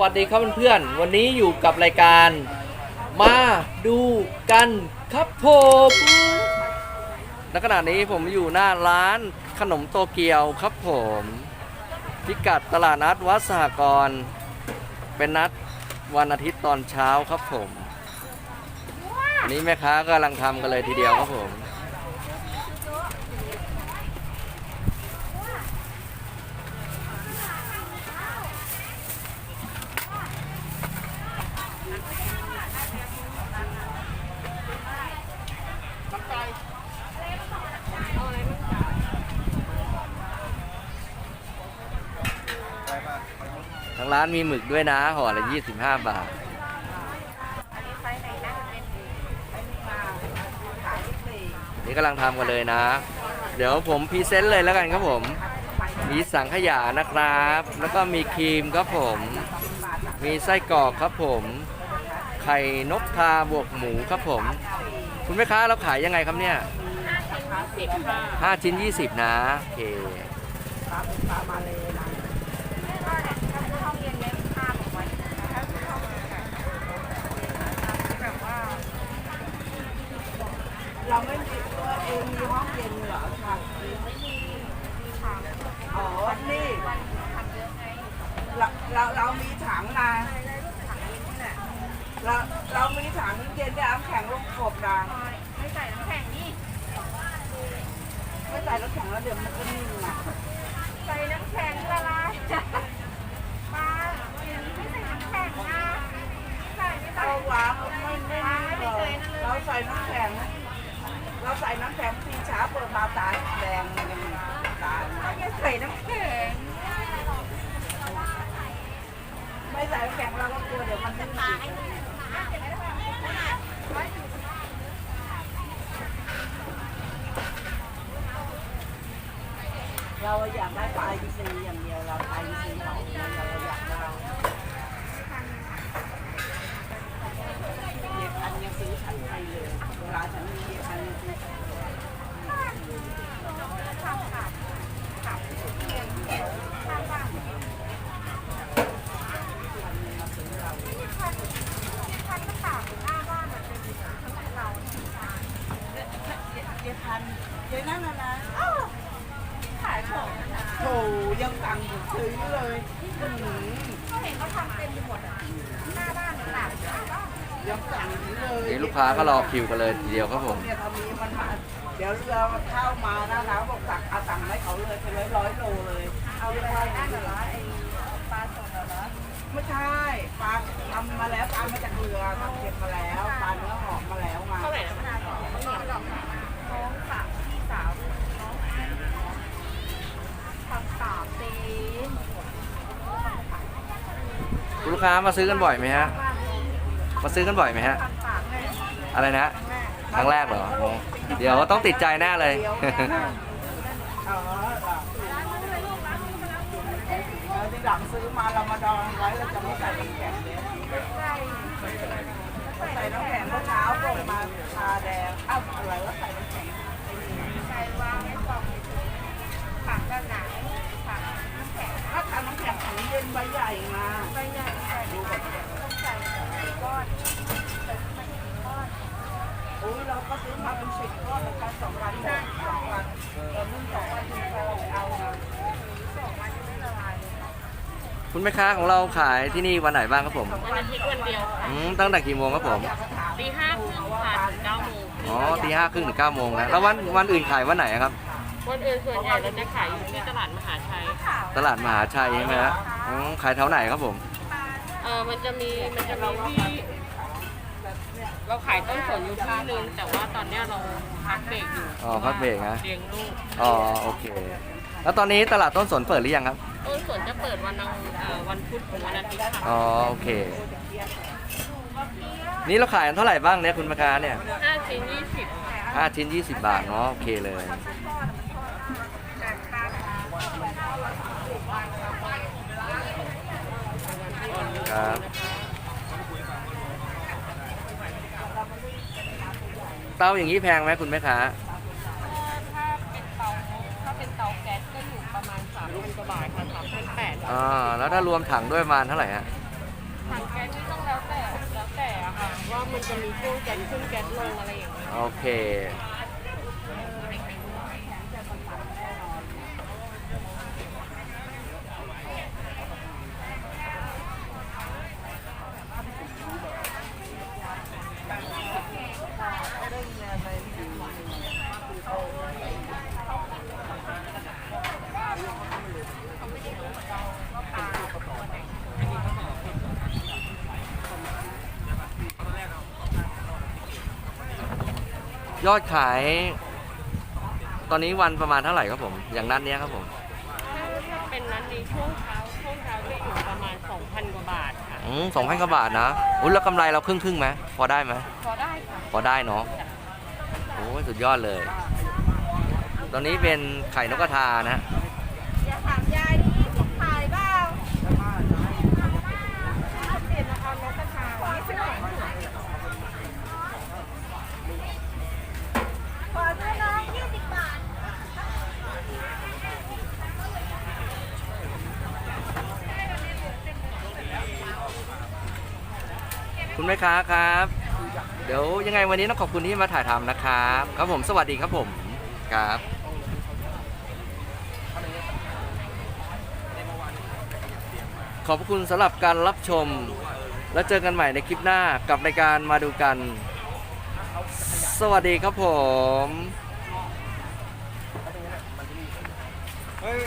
วัสดีครับเพื่อนๆ วันนี้อยู่กับรายการ มาดูกันครับผมณขณะนี้ผมอยู่หน้าร้านขนมโตเกียวครับผม พิกัดตลาดนัดวัดสหกรณ์เป็นนัดวันอาทิตย์ตอนเช้าครับผม อันนี้แม่ค้ากำลังทำกันเลยทีเดียวครับผม ร้านมีหมึกด้วยนะห่อละ25บาท นี่กำลังทำกันเลยนะ เดี๋ยวผมพรีเซนต์เลยแล้วกันครับผม มีสังขยานะครับ แล้วก็มีครีมครับผม มีไส้กรอกครับผม ไข่นกทาบวกหมูครับผม คุณแม่ค้าเราขายยังไงครับเนี่ย5ชิ้น20นะโอเค เราไม่มีตัวเองมีห้องเย็นเหรอค่ะอ๋อ นี่ เราเราเรามีถังนะเราเรามีถังเย็นเนี่ยน้ำแข็งลูกกบนะไม่ใส่น้ำแข็งนี่ไม่ใส่น้ำแข็งแล้วเดี๋ยวมันก็นิ่มนะใส่น้ำแข็งละลายปลาไม่ใส่น้ำแข็งนะใส่ไม่ใส่เราวางไม่ไม่นิ่มเลยเราใส่น้ำแข็งเราใส่น้ำแข็งทีช้าเปิดมาตาแดงเลยตา ไม่ใส่น้ำแข็ง ไม่ ใส่แข็งเราก็กลัวเดี๋ยวมันนิ่มอีราอยากได้ปลาอินทรีอย่างเดียวเราปลาอินทรีเราเราอยากได้เด็กอันยังซื้อฉันไปเลยเวลาฉันมีเด็กอันยังซื้อฉันไปเลย พันก็ตากอยู่หน้าบ้านมันเป็นของเรา เจ๊พันเจ๊นั่นนะนะ ขายของ โถยังสั่งอยู่ซื้อ เลยอื้อหือเขาเห็นเขาทำเต็มไปหมดอะหน้าบ้านตากหน้าบ้านยังสั่งอยู่เลยนี่ลูกค้าก็รอคิวกันเลยทีเดียวครับผม เนี่ยเขามีมันมาเดี๋ยวเรือเข้ามานะนะบอกสั่งเอาสั่งให้เขาเลยไปเลยร้อยโลเลย เอาไปไว้นั่นเหรอไอ้ปลาสดเหรอไม่ใช่ปลาทำมาแล้วปลามาจากเรือทำเก็บมาแล้วปลาเนื้อหอมมาแล้วมา เท่าไหร่นะมะนาวมะนาวดอกน้องสาวพี่สาวน้องทำสามเต็ม ค้ามาซื้อกันบ่อยไหมฮะ มาซื้อกันบ่อยไหมฮะ อะไรนะ ครั้งแรกเหรอโอ้เดี๋ยวต้องติดใจแน่เลยเดียวนะอ๋อเหรอแล้วที่หลังซื้อมาเรามาดองไว้เราจะไม่ใส่น้ำแข็งเลยใส่น้ำแข็งเมื่อเช้าส่งมาชาแดงอ้าวอะไรว่าใส่น้ำแข็งใส่วางให้กล่องผักด้านไหนผักน้ำแข็งถ้าทำน้ำแข็งถังเย็นใบใหญ่มา ใบใหญ่ใส่ดูแบบต้องใส่ก้อนใส่มาถึงก้อน โอ้ยเราก็ซื้อ มาเป็นสิบก้อนนะคะสองวันสองวันเออนึ่งสองวันถึงพอเอานะสองวันยังไม่ละลายเลยคุณแม่ค้าของเราขายที่นี่วันไหนบ้างครับผมวันอาทิตย์วันเดียวค่ะอืมตั้งแต่กี่โมงครับผมตีห้าครึ่งค่ะถึงเก้าโมงอ๋อตีห้าครึ่งถึงเก้าโมงนะแล้ววันวันอื่นขายวันไหนครับ วันอื่นส่วนใหญ่เราจะขายอยู่ที่ตลาดมหาชัยตลาดมหาชัยใช่ไหมฮะอืมขายแถวไหนครับผม เออมันจะมีมันจะมีที่ เราขายต้นสนอยู่ที่นึงแต่ว่าตอนเนี้ยเราพักเบรกอยู่อ๋อพักเบรกนะ เลี้ยงลูกอ๋อโอเค แล้วตอนนี้ตลาดต้นสนเปิดหรือยังครับ ต้นสนจะเปิดวันอังเอ่อวันพุธถึงวันอาทิตย์ค่ะอ๋อโอเค นี่เราขายกันเท่าไหร่บ้างเนี่ยคุณแม่ค้าเนี่ยห้าชิ้นยี่สิบห้าชิ้น 20 บาทเนาะโอเคเลย ครับ เตาอย่างนี้แพงไหมคุณแม่ค้าถ้าเป็นเตาถ้าเป็นเตาแก๊สก็อยู่ประมาณสามพันกว่าบาทค่ะสามพันแปดอ่าแล้วถ้ารวมถังด้วยประมาณเท่าไหร่ฮะถังแก๊สนี่ต้องแล้วแต่แล้วแต่อะค่ะว่ามันจะมีช่วงแก๊สขึ้นแก๊สลงอะไรอย่างเงี้ยโอเค ยอดขาย ตอนนี้วันประมาณเท่าไหร่ครับผม อย่างนั้นเนี้ยครับผม ถ้าเป็นนั้นในช่วงเช้าช่วงเช้าจะอยู่ประมาณ 2,000 กว่าบาทค่ะ อืมสองพันกว่าบาทนะอุ้ยแล้วกำไรเราครึ่งครึ่งๆไหมพอได้ไหม พอได้ค่ะ พอได้เนาะ โอ้ยสุดยอดเลย ตอนนี้เป็นไข่นกกระทานะ อย่าถามยายดิขายเปล่าเปลี่ยนราคานกกระทานี่เป็นของถูกขอด้วยน้อง20 บาท คุณแม่ค้าครับ เดี๋ยวยังไงวันนี้ต้องขอบคุณที่มาถ่ายทำนะครับ ครับผมสวัสดีครับผมครับขอบคุณสำหรับการรับชม แล้วเจอกันใหม่ในคลิปหน้ากับรายการมาดูกัน สวัสดีครับผมเฮ้ย